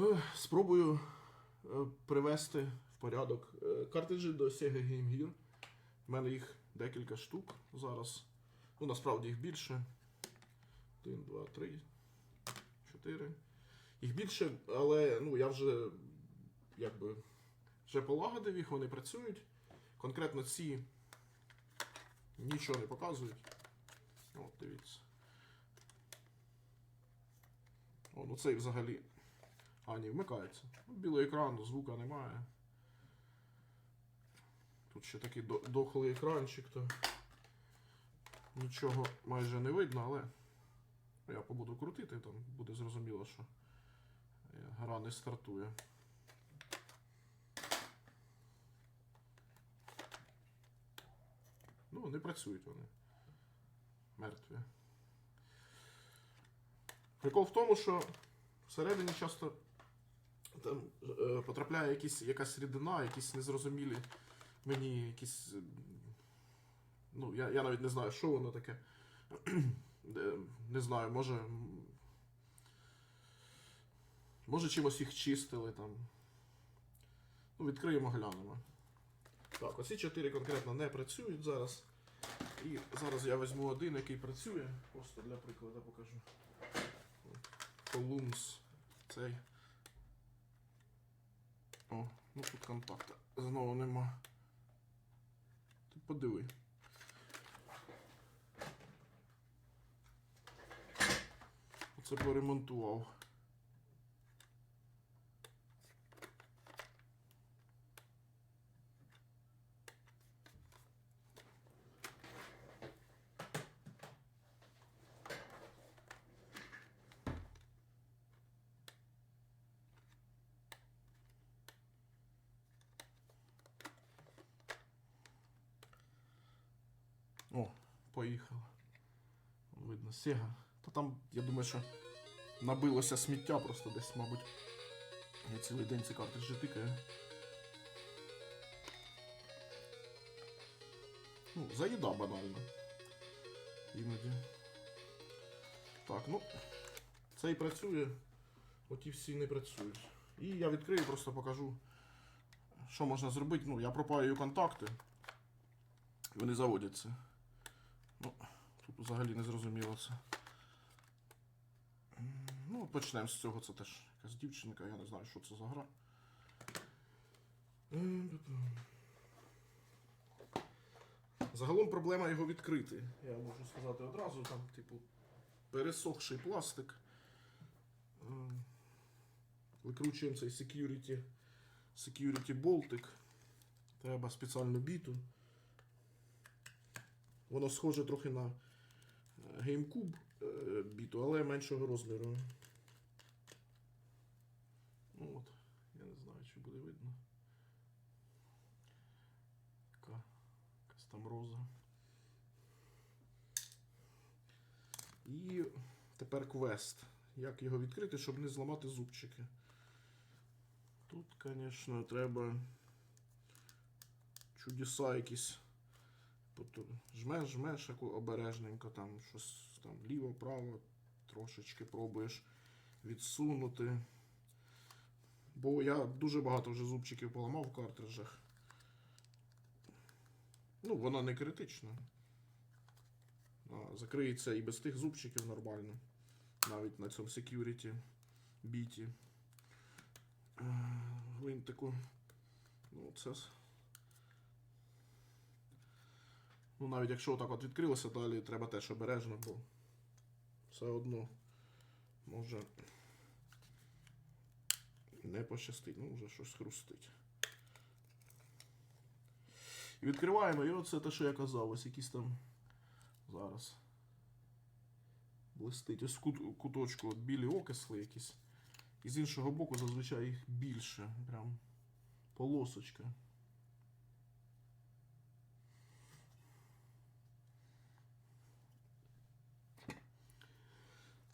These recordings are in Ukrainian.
Ех, Спробую е, привести в порядок е, картриджі до Sega Game Gear. У мене їх декілька штук зараз. Ну, насправді їх більше. Один, два, три, чотири. Їх більше, але ну, я вже якби вже полагодив їх, вони працюють. Конкретно ці нічого не показують. От, дивіться. О, ну цей взагалі. А, ні, вмикається. Ну, Білий екран, звука немає. Тут ще такий до- дохлий екранчик, то нічого майже не видно, але я побуду крутити, там буде зрозуміло, що гра не стартує. Ну, не працюють вони. Мертві. Прикол в тому, що всередині часто там е, потрапляє якісь, якась рідина, якісь незрозумілі мені якісь. е, Ну, я, я навіть не знаю, що воно таке. Не знаю, може. Може чимось їх чистили там. Ну, відкриємо, глянемо. Так, оці чотири конкретно не працюють зараз. І зараз я візьму один, який працює. Просто для прикладу покажу. Columns. Цей. О, ну тут контакта. Знову нема. Ти подиви. Оце поремонтував. О, поїхала. Видно, Сега. Та там, я думаю, що набилося сміття просто десь, мабуть. Я цілий день ці картриджі тикаю. Ну, заїда банально. Іноді. Так, ну. Цей працює, оті всі не працюють. І я відкрию, просто покажу, що можна зробити. Ну, я пропаюю контакти. І вони заводяться. Ну, тут взагалі не зрозуміло це. Ну, почнемо з цього. Це теж якась дівчинка, я не знаю, що це за гра. Загалом проблема його відкрити. Я можу сказати одразу, там, типу, пересохший пластик. Викручуємо цей security, security болтик. Треба спеціальну біту. Воно схоже трохи на GameCube е, біту, але меншого розміру. Ну от, я не знаю, чи буде видно. Така якась там роза. І тепер квест. Як його відкрити, щоб не зламати зубчики. Тут, звісно, треба чудеса якісь. Тобто жмеш, жмеш обережненько, там щось там ліво-право, трошечки пробуєш відсунути. Бо я дуже багато вже зубчиків поламав в картриджах. Ну, вона не критична. А, закриється і без тих зубчиків нормально. Навіть на цьому security біті. Е, Гвинтику. Ну, це. Ну, навіть якщо отак от відкрилося, далі треба теж обережно, бо все одно може не пощастить, ну вже щось хрустить. І відкриваємо, і оце те, що я казав, ось якісь там зараз. Блистить. Ось в кут, куточку от білі окисли якісь. І з іншого боку зазвичай їх більше. Прям полосочка.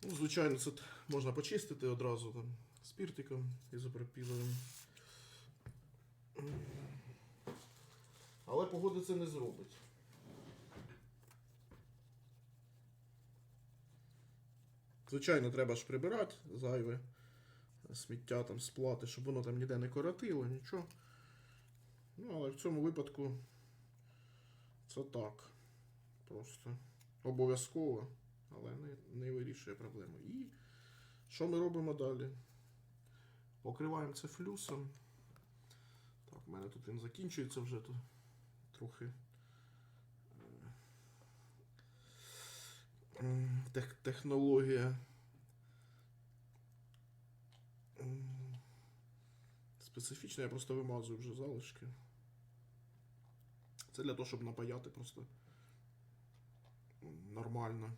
Ну, звичайно, це можна почистити одразу там спіртиком ізопропіловим. Але погода це не зробить. Звичайно, треба ж прибирати зайве. сміття там з плати, щоб воно там ніде не коротило, нічого. Ну, але в цьому випадку це так. Просто обов'язково, але не, не вирішує проблему. І що ми робимо далі? Покриваємо це флюсом. Так, в мене тут він закінчується вже тут трохи. е, Тех, технологія. Специфічна, я просто вимазую вже залишки. Це для того, щоб напаяти просто нормально.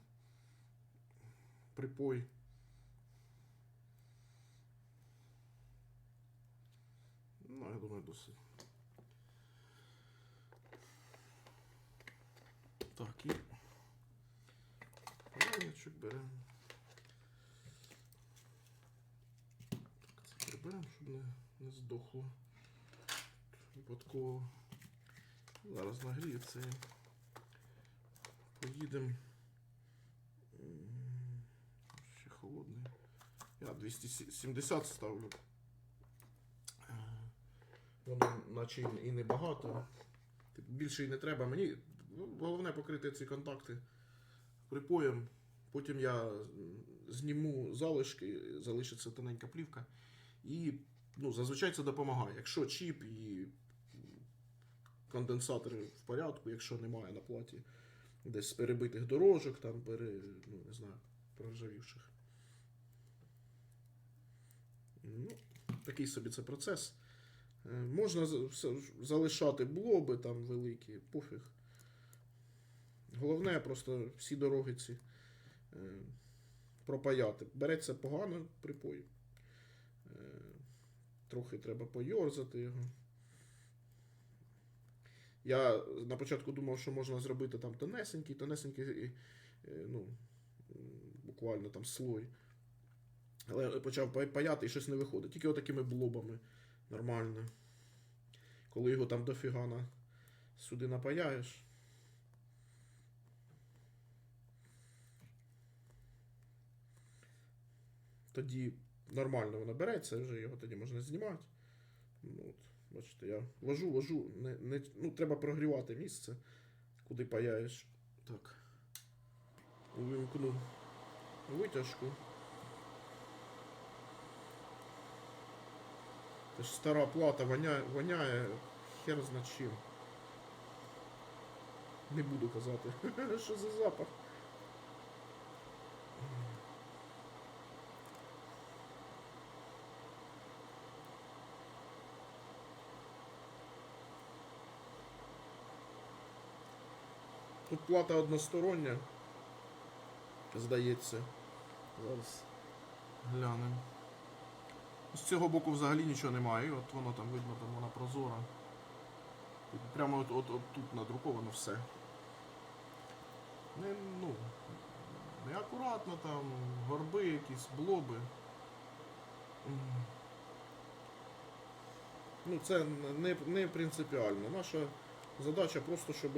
Припой. Ну, я думаю, досить. Так, і паяльничок беремо. Так, це приберемо, щоб не, не здохло. Випадково. Зараз нагріється поїдемо. Холодний. Я 270 ставлю. Воно наче і- небагато. Типу, Більше і не треба. Мені ну, головне покрити ці контакти припоєм. Потім я зніму залишки, залишиться тоненька плівка. І ну, зазвичай це допомагає. Якщо чіп і конденсатори в порядку, якщо немає на платі десь перебитих дорожок, там пере, ну, не знаю, проржавівших. Ну, такий собі це процес. Е, Можна залишати блоби там великі, пофіг. Головне просто всі дороги ці е, пропаяти. Береться погано припой. Е, трохи треба пойорзати його. Я на початку думав, що можна зробити там тонесенький, тонесенький, ну, буквально там слой. Але почав паяти і щось не виходить. Тільки отакими блобами нормально. Коли його там дофіга на сюди напаяєш. Тоді нормально воно береться, вже його тоді можна знімати. Ну, от, бачите, я вожу, вожу. Не, не, ну, треба прогрівати місце, куди паяєш. Так. Увімкну витяжку. Це ж стара плата воняє, воняє хер зна чим. Не буду казати. Що за запах? Тут плата одностороння. Здається. Зараз глянемо. З цього боку взагалі нічого немає. От воно там видно, там вона прозора. Прямо от, от, от тут надруковано все. Не, ну, неакуратно там, горби якісь, блоби. Ну, це не, не принципіально. Наша задача просто, щоб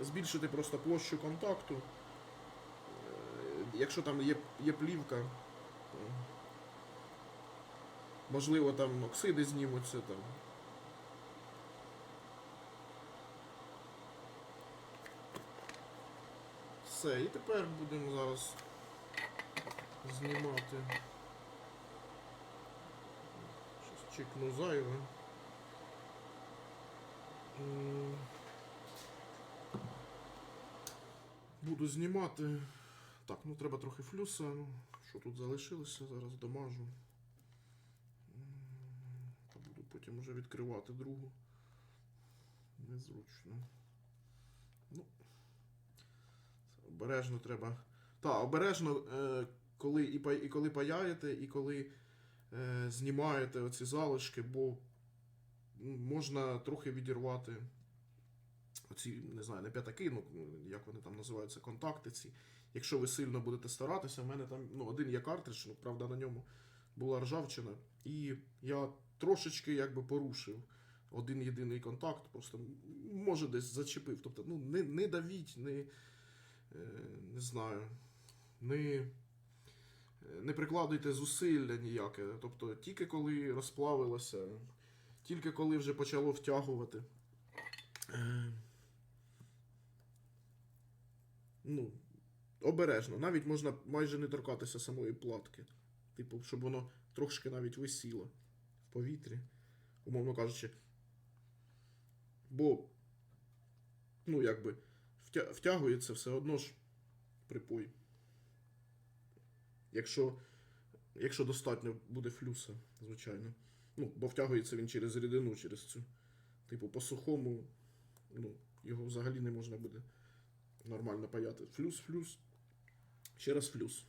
збільшити просто площу контакту. Е, Якщо там є, є плівка, можливо там оксиди знімуться там. Все, і тепер будемо зараз знімати. Щось чекну зайве. Буду знімати. Так, ну треба трохи флюса. Що тут залишилося, зараз домажу. Потім вже відкривати другу. Незручно. Ну. Обережно треба. Так, обережно, е, коли і, і коли паяєте, і коли е, знімаєте оці залишки, бо можна трохи відірвати оці, не знаю, не п'ятаки, ну як вони там називаються, контакти ці. Якщо ви сильно будете старатися, в мене там ну, один є картридж, ну, правда, на ньому була ржавчина. І я трошечки якби порушив один єдиний контакт, просто може десь зачепив. Тобто, ну, не, не давіть, не, е, не знаю, не не прикладуйте зусилля ніяке. Тобто тільки коли розплавилося, тільки коли вже почало втягувати. е, Ну, обережно. Навіть можна майже не торкатися самої платки. Типу, щоб воно трошки навіть висіло повітрі, умовно кажучи. Бо, ну, якби, втягується все одно ж припой. Якщо, якщо достатньо буде флюса, звичайно. Ну, бо втягується він через рідину, через цю. Типу, по сухому, ну, його взагалі не можна буде нормально паяти. Флюс, флюс. Ще раз флюс.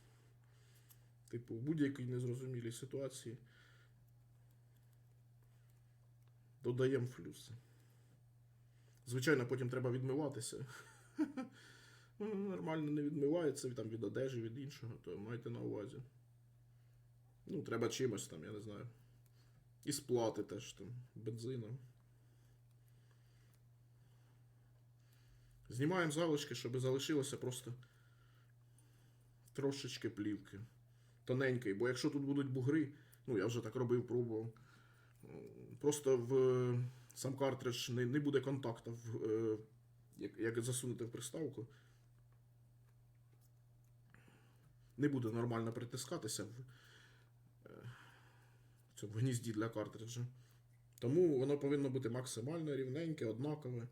Типу, в будь-якій незрозумілій ситуації додаємо флюси. Звичайно, потім треба відмиватися. Ну, Нормально не відмивається там, від одежі, від іншого, то майте на увазі. Ну, треба чимось там, я не знаю. І сплати теж там, бензином. Знімаємо залишки, щоб залишилося просто трошечки плівки. Тоненької, бо якщо тут будуть бугри, ну я вже так робив, пробував. Просто в сам картридж не, не буде контакту, в, е, як, як засунути в приставку. Не буде нормально притискатися в, е, в гнізді для картриджа. Тому воно повинно бути максимально рівненьке, однакове.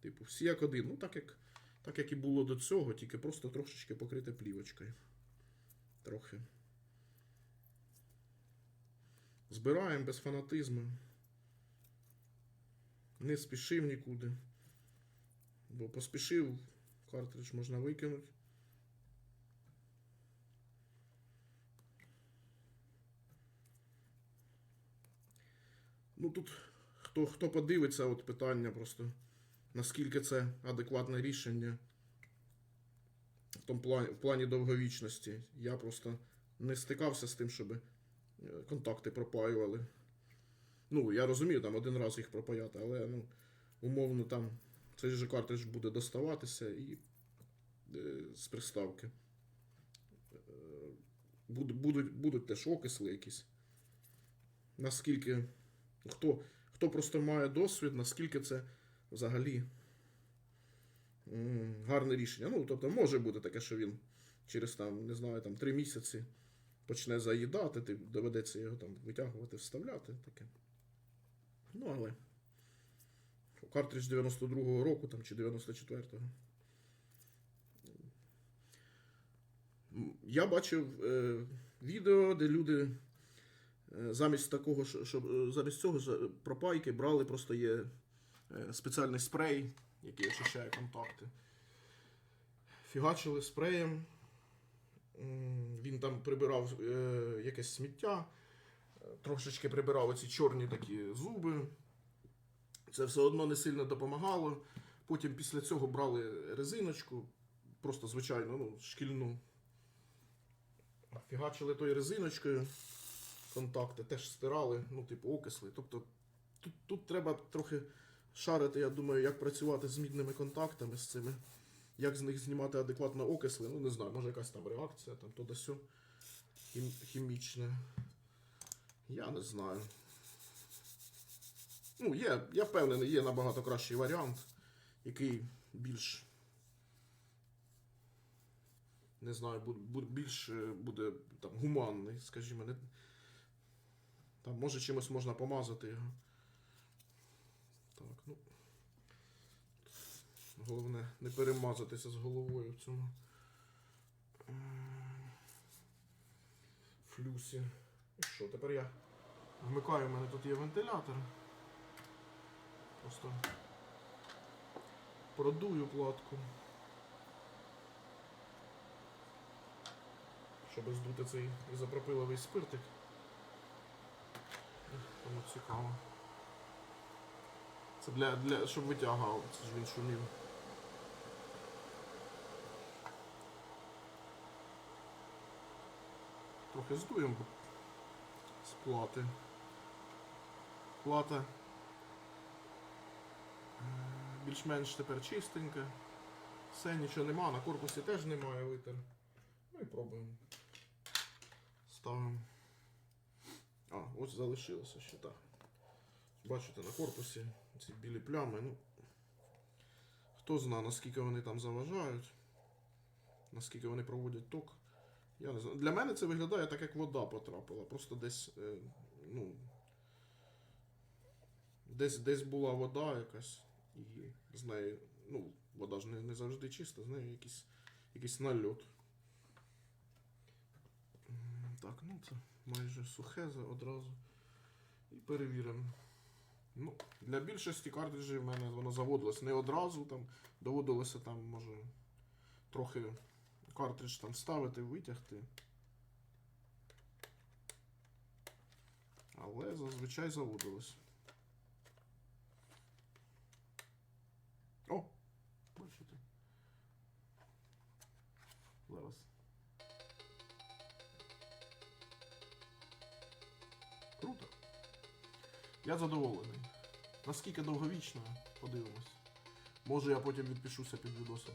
Типу, всі як один. Ну, так як, так як і було до цього, тільки просто трошечки покрите плівочкою. Трохи. Збираємо без фанатизму. Не спішив нікуди. Бо поспішив, картридж можна викинути. Ну тут хто, хто подивиться, от питання просто, наскільки це адекватне рішення в, тому плані, в плані довговічності. Я просто не стикався з тим, щоб е, контакти пропаювали. Ну, я розумію, там один раз їх пропаяти, але ну, умовно там цей же картридж буде доставатися і е, з приставки. Е, буд- будуть, будуть теж окисли якісь. Наскільки хто, хто просто має досвід, наскільки це взагалі гарне рішення. Ну, тобто, може бути таке, що він через там, не знаю, там, три місяці почне заїдати, ти доведеться його там витягувати, вставляти. Таке. Ну, але. Картридж 92-го року там, чи 94-го. Я бачив е, відео, де люди е, замість такого, щоб е, замість цього пропайки брали, просто є е, спеціальний спрей, який очищає контакти. Фігачили спреєм. Він там прибирав е, якесь сміття, е, трошечки прибирав оці чорні такі зуби. Це все одно не сильно допомагало. Потім після цього брали резиночку, просто звичайно, ну, шкільну. Фігачили тою резиночкою. Контакти теж стирали, ну, типу, окисли. Тобто тут, тут треба трохи шарити, я думаю, як працювати з мідними контактами з цими, як з них знімати адекватно окисли. Ну, не знаю, може якась там реакція, там то сьо хім, хімічна. Я не знаю. Ну, є, я впевнений, є набагато кращий варіант, який більш. Не знаю, більш е, буде там гуманний, скажімо. Не... Там може чимось можна помазати його. Так, ну. Головне не перемазатися з головою в цьому. Флюсі. І що, тепер я вмикаю, у мене тут є вентилятор. Просто продую платку. Щоб здути цей ізопропиловий спиртик. Кому цікаво. Це для, для щоб витягав, це ж він шумів. Трохи здуємо з плати. Плата е, більш-менш тепер чистенька. Все, нічого нема, на корпусі теж немає витер. Ну і пробуємо. ставимо. А, ось залишилося ще так. Бачите, на корпусі ці білі плями. Ну, хто знає, наскільки вони там заважають, наскільки вони проводять ток. Я не знаю. Для мене це виглядає так, як вода потрапила. Просто десь, е, ну, десь, десь була вода якась, і з неї, ну, вода ж не, не завжди чиста, з нею якийсь, якийсь нальот. Так, ну це майже сухе одразу. І перевіримо. Ну, для більшості картриджів в мене воно заводилось не одразу, там доводилося там, може, трохи картридж там вставити, витягти. Але зазвичай заводилось. О! Бачите. Зараз. Круто. Я задоволений. Наскільки довговічно, подивимось. Може я потім відпишуся під відосом.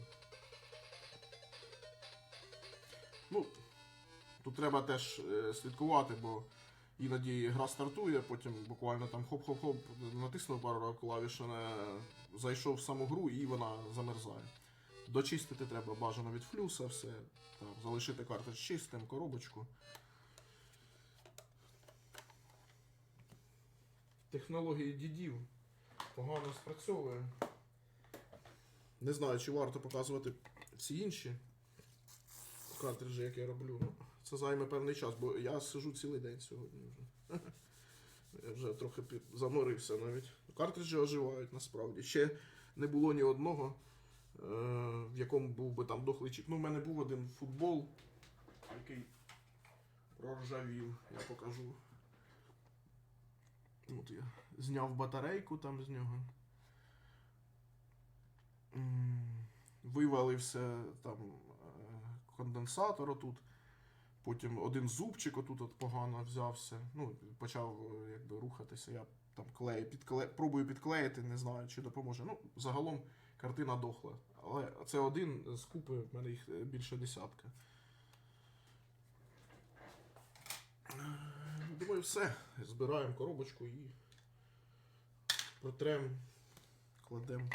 Тут треба теж е, слідкувати, бо іноді гра стартує, потім буквально там хоп-хоп-хоп, натиснув пару не зайшов в саму гру і вона замерзає. Дочистити треба бажано від флюса, все. Там, залишити картридж чистим, коробочку. Технології дідів погано спрацьовує. Не знаю, чи варто показувати всі інші картриджі, як я роблю. Це займе певний час, бо я сижу цілий день сьогодні вже. Я вже трохи заморився навіть. Картриджі оживають насправді. Ще не було ні одного, е, в якому був би там дохлий чіп. Ну, в мене був один футбол, який проржавів, я покажу. От я зняв батарейку там з нього. Вивалився там е, конденсатор отут. Потім один зубчик отут от погано взявся. Ну, почав е, якби рухатися. Я там клею, підкле... пробую підклеїти, не знаю, чи допоможе. Ну, загалом картина дохла. Але це один з купи, в мене їх е, більше десятка. Е, Думаю, все. Збираємо коробочку і протрем, кладемо